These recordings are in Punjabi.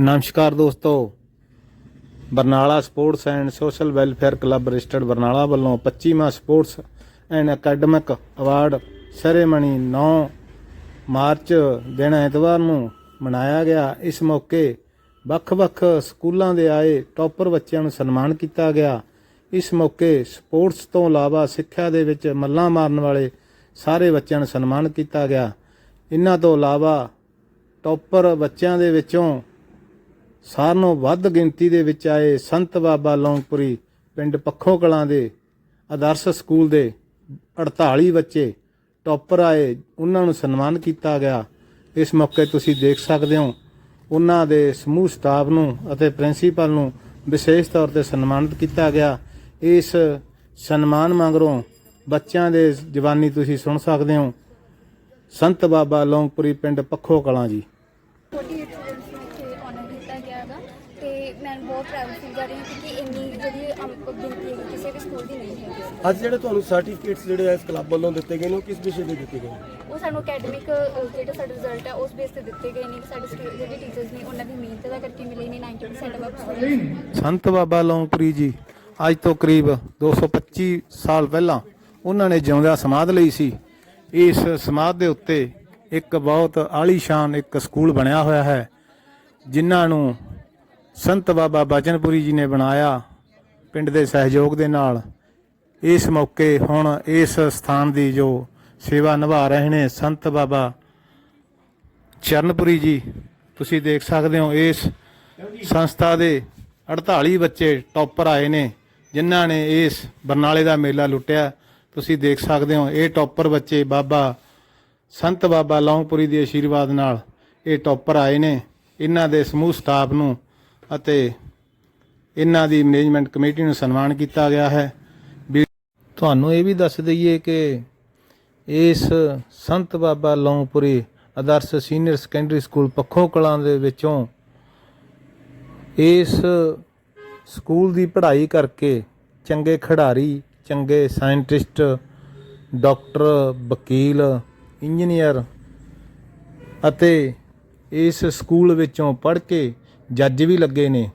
ਨਮਸਕਾਰ ਦੋਸਤੋ। Barnala sports and social welfare club registered Barnala ਵੱਲੋਂ 25ਵਾਂ sports and academic award ceremony 9 March ਦਿਨ ਐਤਵਾਰ ਨੂੰ ਮਨਾਇਆ ਗਿਆ। ਇਸ ਮੌਕੇ ਵੱਖ-ਵੱਖ ਸਕੂਲਾਂ ਦੇ ਆਏ ਟੌਪਰ ਬੱਚਿਆਂ ਨੂੰ ਸਨਮਾਨ ਕੀਤਾ ਗਿਆ। ਇਸ ਮੌਕੇ ਸਪੋਰਟਸ ਤੋਂ ਇਲਾਵਾ ਸਿੱਖਿਆ ਦੇ ਵਿੱਚ ਮੱਲਾਂ ਮਾਰਨ ਵਾਲੇ ਸਾਰੇ ਬੱਚਿਆਂ ਨੂੰ ਸਨਮਾਨ ਕੀਤਾ ਗਿਆ। ਇਹਨਾਂ ਤੋਂ ਇਲਾਵਾ ਟੌਪਰ ਬੱਚਿਆਂ ਦੇ ਵਿੱਚੋਂ ਸਾਰਿਆਂ ਨਾਲੋਂ ਵੱਧ ਗਿਣਤੀ ਦੇ ਵਿੱਚ ਆਏ ਸੰਤ ਬਾਬਾ ਲੌਂਗਪੁਰੀ, ਪਿੰਡ ਪੱਖੋਂ ਕਲਾਂ ਦੇ ਆਦਰਸ਼ ਸਕੂਲ ਦੇ 48 ਬੱਚੇ ਟੌਪਰ ਆਏ, ਉਹਨਾਂ ਨੂੰ ਸਨਮਾਨ ਕੀਤਾ ਗਿਆ। ਇਸ ਮੌਕੇ ਤੁਸੀਂ ਦੇਖ ਸਕਦੇ ਹੋ, ਉਹਨਾਂ ਦੇ ਸਮੂਹ ਸਟਾਫ ਨੂੰ ਅਤੇ ਪ੍ਰਿੰਸੀਪਲ ਨੂੰ ਵਿਸ਼ੇਸ਼ ਤੌਰ ਤੇ ਸਨਮਾਨਿਤ ਕੀਤਾ ਗਿਆ। ਇਸ ਸਨਮਾਨ ਮਗਰੋਂ ਬੱਚਿਆਂ ਦੇ ਜਵਾਨੀ ਤੁਸੀਂ ਸੁਣ ਸਕਦੇ ਹੋ, ਸੰਤ ਬਾਬਾ ਲੌਂਗਪੁਰੀ, ਪਿੰਡ ਪੱਖੋ ਕਲਾਂ ਜੀ 48 ਸਟੂਡੈਂਟਸ ਨੂੰ ਇੱਥੇ ਆਨਰ ਕੀਤਾ ਗਿਆ ਹੈਗਾ ਤੇ ਮੈਂ ਬਹੁਤ ਪ੍ਰਾਊਡ ਫੀਲ ਕਰ ਰਹੀ ਹਾਂ ਕਿਉਂਕਿ ਇੰਨੀ ਜਿਹੜੀ ਅਮ- ਗਿਣਤੀ ਹੈਗੀ ਕਿਸੇ ਵੀ ਸਕੂਲ ਦੀ ਨਹੀਂ ਹੈਗੀ ਅੱਜ ਜਿਹੜੇ ਤੁਹਾਨੂੰ ਸਰਟੀਫਿਕੇਟਸ ਜਿਹੜੇ ਆ ਇਸ ਕਲੱਬ ਵੱਲੋਂ ਦਿੱਤੇ ਗਏ ਨੇ ਉਹ ਕਿਸ ਵਿਸ਼ੇ ਦੇ ਦਿੱਤੇ ਗਏ ਨੇ? ਉਹ ਸਾਨੂੰ ਅਕੈਡਮਿਕ ਜਿਹੜਾ ਸਾਡਾ ਰਿਜ਼ਲਟ ਹੈ ਉਸ ਬੇਸ ਤੇ ਦਿੱਤੇ ਗਏ ਨੇ। ਕਿ ਸਾਡੇ ਸਟੂ- ਜਿਹੜੇ ਟੀਚਰਸ ਨੇ ਉਹਨਾਂ ਦੀ ਮਿਹਨਤ ਦਾ ਕਰਕੇ ਮਿਲੇ ਨੇ 90% ਆਫ ਸਟੂਡੈਂਟਸ ਸੰਤ ਬਾਬਾ ਲੌਂਗਪੁਰੀ ਜੀ ਅੱਜ ਤੋਂ ਕਰੀਬ 225 ਸਾਲ ਪਹਿਲਾਂ ਉਹਨਾਂ ਨੇ ਜਿਉਂਦਿਆਂ ਸਮਾਧ ਲਈ ਸੀ। ਇਸ ਸਮਾਧ ਦੇ ਉੱਤੇ ਇੱਕ ਬਹੁਤ ਆਲੀਸ਼ਾਨ ਇੱਕ ਸਕੂਲ ਬਣਿਆ ਹੋਇਆ ਹੈ ਜਿਨ੍ਹਾਂ ਨੂੰ ਸੰਤ ਬਾਬਾ ਬਚਨਪੁਰੀ ਜੀ ਨੇ ਬਣਾਇਆ ਪਿੰਡ ਦੇ ਸਹਿਯੋਗ ਦੇ ਨਾਲ। ਇਸ ਮੌਕੇ ਹੁਣ ਇਸ ਸਥਾਨ ਦੀ ਜੋ ਸੇਵਾ ਨਿਭਾ ਰਹੇ ਨੇ ਸੰਤ ਬਾਬਾ ਚਰਨਪੁਰੀ ਜੀ, ਤੁਸੀਂ ਦੇਖ ਸਕਦੇ ਹੋ ਇਸ ਸੰਸਥਾ ਦੇ 48 ਬੱਚੇ ਟੌਪਰ ਆਏ ਨੇ, ਜਿਨ੍ਹਾਂ ਨੇ ਇਸ ਬਰਨਾਲੇ ਦਾ ਮੇਲਾ ਲੁੱਟਿਆ। ਤੁਸੀਂ ਦੇਖ ਸਕਦੇ ਹੋ ਇਹ ਟੌਪਰ ਬੱਚੇ ਬਾਬਾ ਸੰਤ ਬਾਬਾ ਲੌਂਗਪੁਰੀ ਦੇ ਆਸ਼ੀਰਵਾਦ ਨਾਲ ਇਹ ਟੌਪਰ ਆਏ ਨੇ। ਇਹਨਾਂ ਦੇ ਸਮੂਹ ਸਟਾਫ ਨੂੰ ਅਤੇ ਇਹਨਾਂ ਦੀ ਮੈਨੇਜਮੈਂਟ ਕਮੇਟੀ ਨੂੰ ਸਨਮਾਨ ਕੀਤਾ ਗਿਆ ਹੈ। ਵੀ ਤੁਹਾਨੂੰ ਇਹ ਵੀ ਦੱਸ ਦਈਏ ਕਿ ਇਸ Sant Baba Longpuri Adarsh senior secondary school Pakho Kalan ਦੇ ਵਿੱਚੋਂ ਇਸ ਸਕੂਲ ਦੀ ਪੜ੍ਹਾਈ ਕਰਕੇ ਚੰਗੇ ਖਿਡਾਰੀ, ਚੰਗੇ ਸਾਇੰਟਿਸਟ ਡਾਕਟਰ ਵਕੀਲ ਇੰਜੀਨੀਅਰ ਅਤੇ ਇਸ ਸਕੂਲ ਵਿੱਚੋਂ ਪੜ੍ਹ ਕੇ ਜੱਜ ਵੀ ਲੱਗੇ ਨੇ।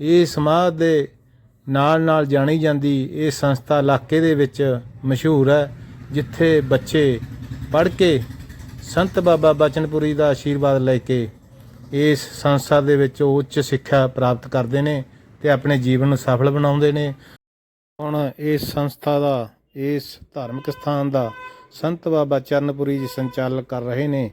ਇਹ ਸਮਾਜ ਦੇ ਨਾਲ ਨਾਲ ਜਾਣੀ ਜਾਂਦੀ ਇਹ ਸੰਸਥਾ ਇਲਾਕੇ ਦੇ ਵਿੱਚ ਮਸ਼ਹੂਰ ਹੈ, ਜਿੱਥੇ ਬੱਚੇ ਪੜ੍ਹ ਕੇ ਸੰਤ ਬਾਬਾ ਬਚਨਪੁਰੀ ਦਾ ਆਸ਼ੀਰਵਾਦ ਲੈ ਕੇ ਇਸ ਸੰਸਥਾ ਦੇ ਵਿੱਚ ਉੱਚ ਸਿੱਖਿਆ ਪ੍ਰਾਪਤ ਕਰਦੇ ਨੇ ਤੇ ਆਪਣੇ ਜੀਵਨ ਨੂੰ ਸਫਲ ਬਣਾਉਂਦੇ ਨੇ। ਹੁਣ ਇਸ ਸੰਸਥਾ ਦਾ, ਇਸ ਧਾਰਮਿਕ ਸਥਾਨ ਦਾ ਸੰਤ ਬਾਬਾ ਚਰਨਪੁਰੀ ਜੀ ਸੰਚਾਲਨ ਕਰ ਰਹੇ ਨੇ।